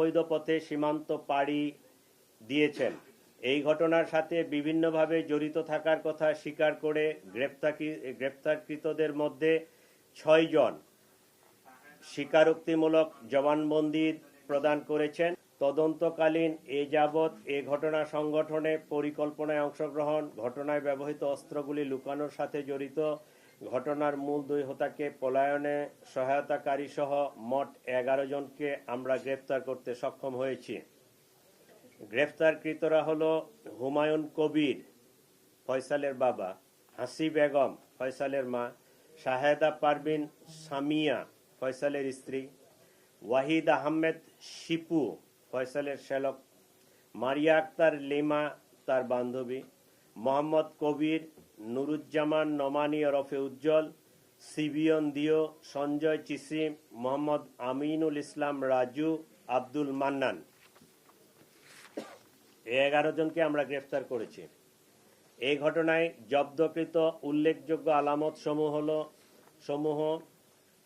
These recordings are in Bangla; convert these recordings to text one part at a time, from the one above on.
অবৈধ পথে সীমান্ত পাড়ি দিয়েছেন। এই ঘটনার সাথে বিভিন্নভাবে জড়িত থাকার কথা স্বীকার করে গ্রেপ্তারকৃ- গ্রেপ্তারকৃতদের মধ্যে ছয়জন স্বীকারোক্তিমূলক জবানবন্দি প্রদান করেছেন। তদন্তকালীন এ যাবৎ এ ঘটনা সংগঠনে পরিকল্পনায় অংশগ্রহণ, ঘটনায় ব্যবহৃত অস্ত্রগুলি লুকানোর সাথে জড়িত ঘটনার মূল দুই হোতাকে পলায়নে সহায়তাকারী সহ মোট এগারো জনকে আমরা গ্রেপ্তার করতে সক্ষম হয়েছি। গ্রেফতারকৃতরা হলো হুমায়ুন কবির, ফয়সালের বাবা, হাসি বেগম, ফয়সালের মা, শাহেদা পারভিন সামিয়া, ফয়সালের স্ত্রী, ওয়াহিদ আহমেদ শিপু, ফয়সালের শ্যালক, মারিয়া আক্তার লিমা, তার বান্ধবী, মোহাম্মদ কবির নুরুজ্জামান নমানি ওরফে উজ্জ্বল, সিবিয়ন দিও, সঞ্জয় চিসিম, মোহাম্মদ আমিনুল ইসলাম রাজু, আব্দুল মান্নান। এগারো জনকে আমরা গ্রেফতার করেছি। এই ঘটনায় জব্দকৃত উল্লেখযোগ্য আলামত সমূহ হল, সমূহ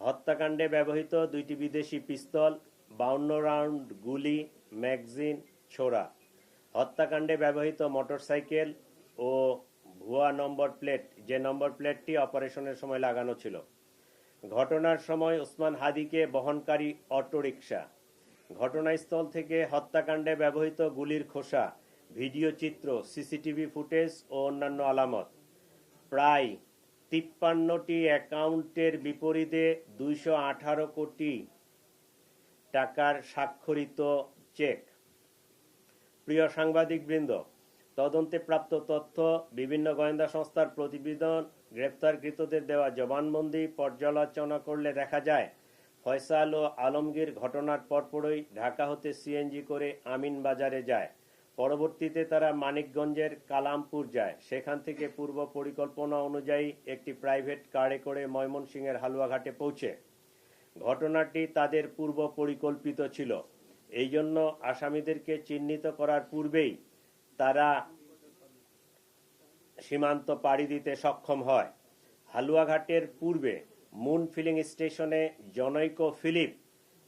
হত্যাকাণ্ডে ব্যবহৃত দুইটি বিদেশি পিস্তল, বাউন্ন রাউন্ড গুলি, ম্যাগজিন, ছোড়া। হত্যাকাণ্ডে ব্যবহৃত মোটরসাইকেল ও ভুয়া নম্বর প্লেট, যে নম্বর প্লেটটি অপারেশনের সময় লাগানো ছিল। ঘটনার সময় ওসমান হাদিকে বহনকারী অটোরিকশা। ঘটনাস্থল থেকে হত্যাকাণ্ডে ব্যবহৃত গুলির খোসা, ভিডিও চিত্র, সিসিটিভি ফুটেজ ও অন্যান্য আলামত। প্রায় তিপ্পান্নটি অ্যাকাউন্টের বিপরীতে দুইশো আঠারো কোটি টাকার স্বাক্ষরিত চেক। প্রিয় সাংবাদিকবৃন্দ তদন্তে প্রাপ্ত তথ্য, বিভিন্ন গোয়েন্দা সংস্থার প্রতিবেদন গ্রেপ্তারকৃতদের দেওয়া জবানবন্দি পর্যালোচনা করলে দেখা যায়, ফয়সাল ও আলমগীর ঘটনার পরপরই ঢাকা হতে সিএনজি করে আমিন বাজারে যায়। পরবর্তীতে তারা মানিকগঞ্জের কালামপুর যায়। সেখান থেকে পূর্ব পরিকল্পনা অনুযায়ী একটি প্রাইভেট কারে করে ময়মনসিংহের হালুয়াঘাটে পৌঁছে। ঘটনাটি তাদের পূর্ব পরিকল্পিত ছিল। এই জন্য আসামিদেরকে চিহ্নিত করার পূর্বেই তারা সীমান্ত পাড়ি দিতে সক্ষম হয়। হালুয়াঘাটের পূর্বে মুন ফিলিং স্টেশনে জনৈক ফিলিপ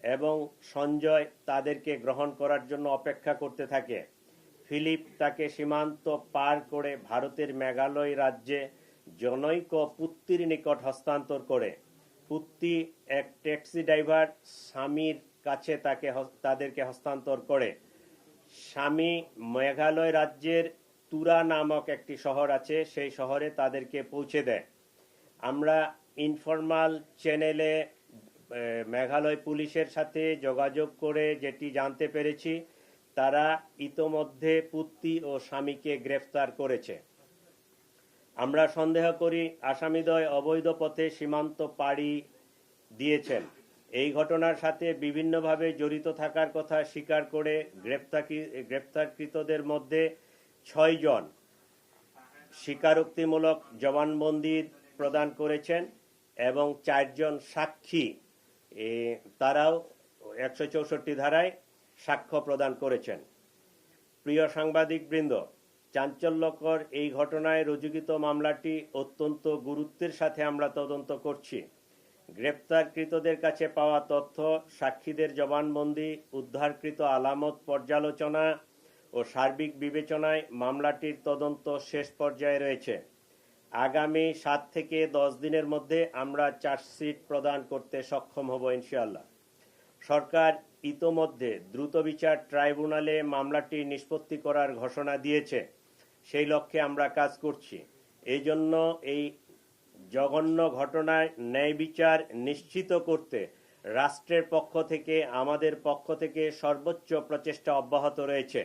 এবং সঞ্জয় তাদেরকে গ্রহণ করার জন্য অপেক্ষা করতে থাকে। ফিলিপ তাকে সীমান্ত পার করে ভারতের মেঘালয় রাজ্যে জনৈক পুত্তির নিকট হস্তান্তর করে। পুত্তি এক ট্যাক্সি ড্রাইভার স্বামীর কাছে তাকে তাদেরকে হস্তান্তর করে। স্বামী মেঘালয় রাজ্যের তুরা নামক একটি শহর আছে, সেই শহরে তাদেরকে পৌঁছে দেয়। আমরা ইনফরমাল চ্যানেলে মেঘালয় পুলিশের সাথে যোগাযোগ করে যেটি জানতে পেরেছি, তারা ইতোমধ্যে পুত্তি ও স্বামীকে গ্রেফতার করেছে। আমরা সন্দেহ করি আসামিদ্বয় অবৈধ পথে সীমান্ত পাড়ি দিয়েছেন। এই ঘটনার সাথে বিভিন্নভাবে জড়িত থাকার কথা স্বীকার করে গ্রেপ্তারকৃ- গ্রেপ্তারকৃতদের মধ্যে ছয়জন স্বীকারোক্তিমূলক জবানবন্দি প্রদান করেছেন এবং চারজন সাক্ষী তারাও একশো চৌষট্টি ধারায় সাক্ষ্য প্রদান করেছেন। প্রিয় সাংবাদিকবৃন্দ, চাঞ্চল্যকর এই ঘটনায় রুজুকিত মামলাটি অত্যন্ত গুরুত্বের সাথে আমরা তদন্ত করছি। গ্রেপ্তারকৃতদের কাছে পাওয়া তথ্য, সাক্ষীদের জবানবন্দি, উদ্ধারকৃত আলামত পর্যালোচনা ও সার্বিক বিবেচনায় মামলাটির তদন্ত শেষ পর্যায়ে রয়েছে। আগামী সাত থেকে দশ দিনের মধ্যে আমরা চার্জশিট প্রদান করতে সক্ষম হব ইনশাআল্লাহ। সরকার ইতোমধ্যে দ্রুত বিচার ট্রাইব্যুনালে মামলাটি নিষ্পত্তি করার ঘোষণা দিয়েছে। সেই লক্ষ্যে আমরা কাজ করছি। এই জন্য এই জঘন্য ঘটনায় ন্যায় বিচার নিশ্চিত করতে রাষ্ট্রের পক্ষ থেকে, আমাদের পক্ষ থেকে সর্বোচ্চ প্রচেষ্টা অব্যাহত রয়েছে।